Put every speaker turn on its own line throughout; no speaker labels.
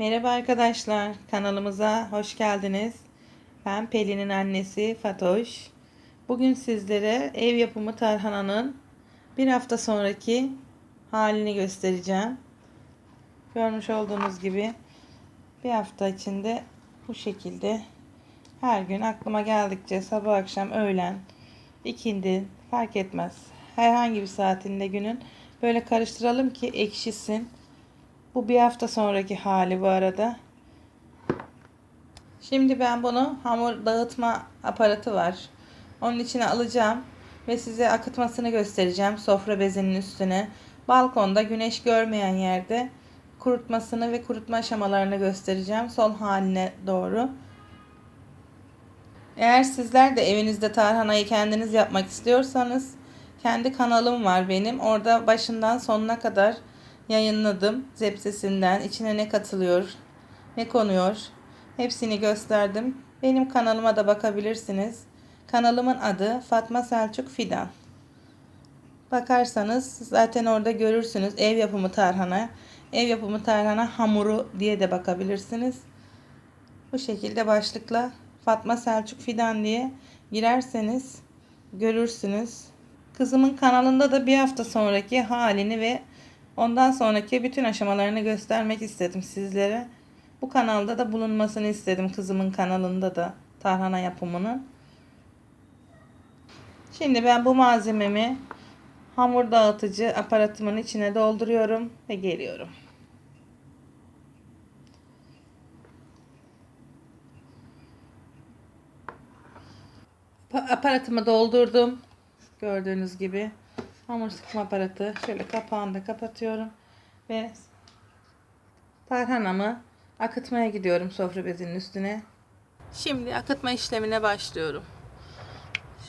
Merhaba arkadaşlar, kanalımıza hoş geldiniz. Ben Pelin'in annesi Fatoş. Bugün sizlere ev yapımı tarhananın bir hafta sonraki halini göstereceğim. Görmüş olduğunuz gibi bir hafta içinde bu şekilde her gün aklıma geldikçe sabah akşam öğlen ikindi fark etmez. Herhangi bir saatinde günün böyle karıştıralım ki ekşisin. Bu bir hafta sonraki hali bu arada. Şimdi ben bunu hamur dağıtma aparatı var. Onun içine alacağım ve size akıtmasını göstereceğim sofra bezinin üstüne. Balkonda güneş görmeyen yerde kurutmasını ve kurutma aşamalarını göstereceğim son haline doğru. Eğer sizler de evinizde tarhanayı kendiniz yapmak istiyorsanız kendi kanalım var benim. Orada başından sonuna kadar yayınladım. Zepsesinden içine ne katılıyor, ne konuyor hepsini gösterdim. Benim kanalıma da bakabilirsiniz. Kanalımın adı Fatma Selçuk Fidan. Bakarsanız zaten orada görürsünüz ev yapımı tarhana, ev yapımı tarhana hamuru diye de bakabilirsiniz. Bu şekilde başlıkla Fatma Selçuk Fidan diye girerseniz görürsünüz. Kızımın kanalında da bir hafta sonraki halini ve ondan sonraki bütün aşamalarını göstermek istedim sizlere. Bu kanalda da bulunmasını istedim kızımın kanalında da tarhana yapımının. Şimdi ben bu malzememi hamur dağıtıcı aparatımın içine dolduruyorum ve geliyorum. Aparatımı doldurdum. Gördüğünüz gibi hamur sıkma aparatı. Şöyle kapağını da kapatıyorum. Ve tarhanamı akıtmaya gidiyorum sofra bezinin üstüne. Şimdi akıtma işlemine başlıyorum.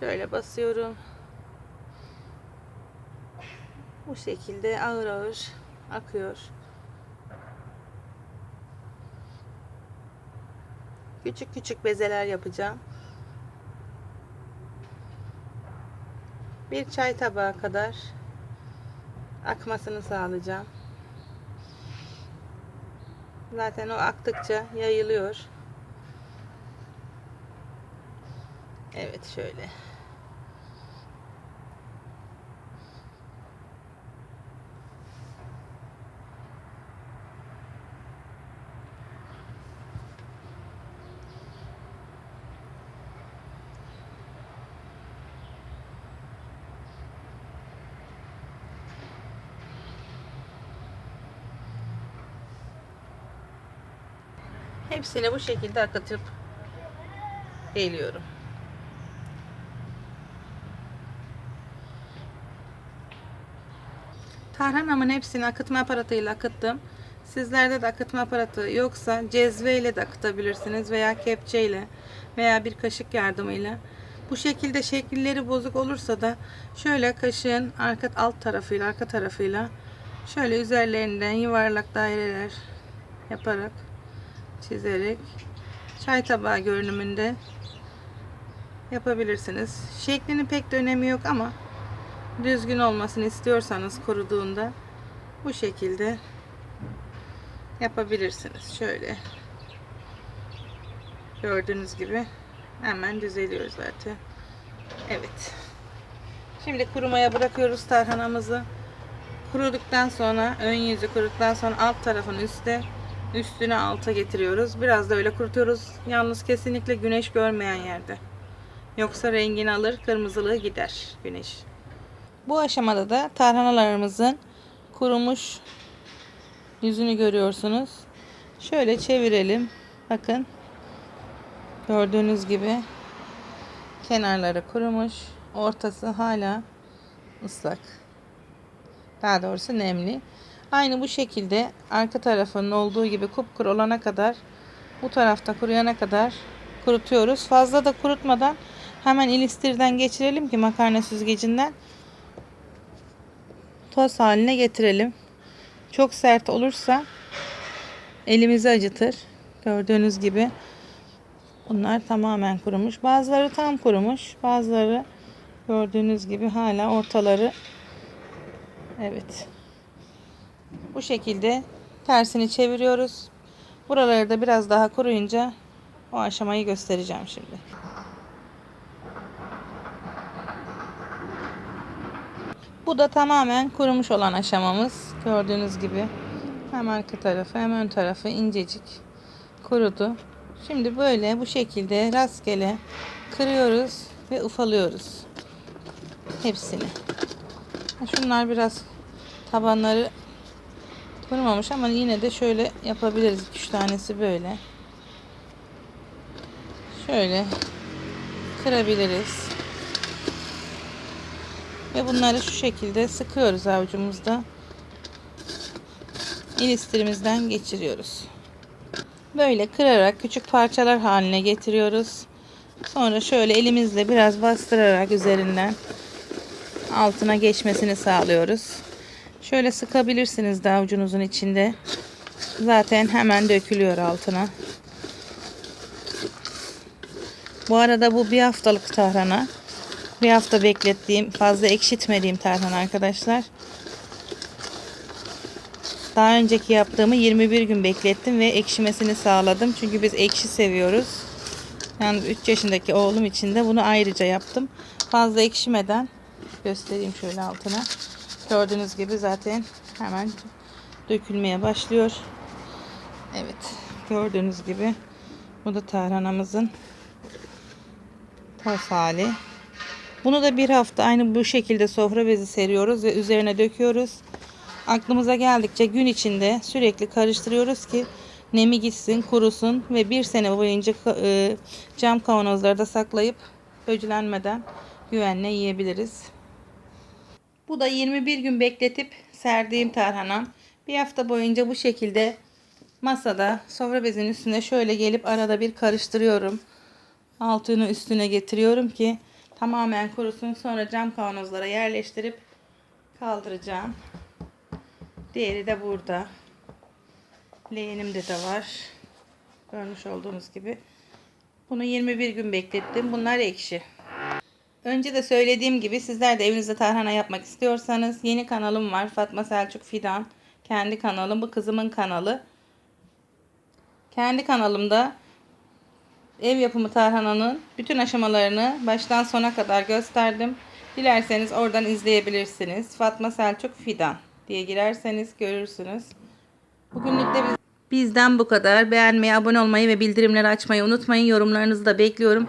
Şöyle basıyorum. Bu şekilde ağır ağır akıyor. Küçük küçük bezeler yapacağım. Bir çay tabağı kadar akmasını sağlayacağım. Zaten o aktıkça yayılıyor. Evet şöyle. Hepsini bu şekilde akıtıp geliyorum. Tarhanamın hepsini akıtma aparatıyla akıttım. Sizlerde de akıtma aparatı yoksa cezve de akıtabilirsiniz veya kepçeyle veya bir kaşık yardımıyla. Bu şekilde şekilleri bozuk olursa da şöyle kaşığın arka alt tarafıyla arka tarafıyla şöyle üzerlerinden yuvarlak daireler yaparak çizerek çay tabağı görünümünde yapabilirsiniz. Şeklinin pek de önemi yok ama düzgün olmasını istiyorsanız kuruduğunda bu şekilde yapabilirsiniz. Şöyle gördüğünüz gibi hemen düzeliyor zaten. Evet. Şimdi kurumaya bırakıyoruz tarhanamızı. Kuruduktan sonra ön yüzü kuruduktan sonra alt tarafını üstte üstüne alta getiriyoruz. Biraz da öyle kurutuyoruz. Yalnız kesinlikle güneş görmeyen yerde. Yoksa rengini alır, kırmızılığı gider güneş. Bu aşamada da tarhanalarımızın kurumuş yüzünü görüyorsunuz. Şöyle çevirelim. Bakın. Gördüğünüz gibi kenarları kurumuş. Ortası hala ıslak. Daha doğrusu nemli. Aynı bu şekilde arka tarafının olduğu gibi kupkuru olana kadar bu tarafta kuruyana kadar kurutuyoruz. Fazla da kurutmadan hemen ilistirden geçirelim ki makarna süzgecinden toz haline getirelim. Çok sert olursa elimizi acıtır. Gördüğünüz gibi bunlar tamamen kurumuş. Bazıları tam kurumuş. Bazıları gördüğünüz gibi hala ortaları evet bu şekilde tersini çeviriyoruz. Buraları da biraz daha kuruyunca o aşamayı göstereceğim şimdi. Bu da tamamen kurumuş olan aşamamız. Gördüğünüz gibi hem arka tarafı hem ön tarafı incecik kurudu. Şimdi böyle bu şekilde rastgele kırıyoruz ve ufalıyoruz. Hepsini. Şunlar biraz tabanları kurumamış ama yine de şöyle yapabiliriz. 3 tanesi böyle. Şöyle kırabiliriz. Ve bunları şu şekilde sıkıyoruz avucumuzda. İlistirimizden geçiriyoruz. Böyle kırarak küçük parçalar haline getiriyoruz. Sonra şöyle elimizle biraz bastırarak üzerinden altına geçmesini sağlıyoruz. Şöyle sıkabilirsiniz de avucunuzun içinde. Zaten hemen dökülüyor altına. Bu arada bu bir haftalık tarhana. Bir hafta beklettiğim, fazla ekşitmediğim tarhana arkadaşlar. Daha önceki yaptığımı 21 gün beklettim ve ekşimesini sağladım. Çünkü biz ekşi seviyoruz. Yani 3 yaşındaki oğlum için de bunu ayrıca yaptım. Fazla ekşimeden göstereyim şöyle altına. Gördüğünüz gibi zaten hemen dökülmeye başlıyor. Evet. Gördüğünüz gibi bu da tarhanamızın toz hali. Bunu da bir hafta aynı bu şekilde sofra bezi seriyoruz ve üzerine döküyoruz. Aklımıza geldikçe gün içinde sürekli karıştırıyoruz ki nemi gitsin, kurusun ve bir sene boyunca e, cam kavanozlarda saklayıp böcülenmeden güvenle yiyebiliriz. Bu da 21 gün bekletip serdiğim tarhanam. Bir hafta boyunca bu şekilde masada sofra bezinin üstüne şöyle gelip arada bir karıştırıyorum. Altını üstüne getiriyorum ki tamamen kurusun. Sonra cam kavanozlara yerleştirip kaldıracağım. Diğeri de burada. Leğenimde de var. Görmüş olduğunuz gibi. Bunu 21 gün beklettim. Bunlar ekşi. Önce de söylediğim gibi sizler de evinizde tarhana yapmak istiyorsanız yeni kanalım var. Fatma Selçuk Fidan. Kendi kanalım. Bu kızımın kanalı. Kendi kanalımda ev yapımı tarhananın bütün aşamalarını baştan sona kadar gösterdim. Dilerseniz oradan izleyebilirsiniz. Fatma Selçuk Fidan diye girerseniz görürsünüz. Bugünlük de biz- bizden bu kadar. Beğenmeyi, abone olmayı ve bildirimleri açmayı unutmayın. Yorumlarınızı da bekliyorum.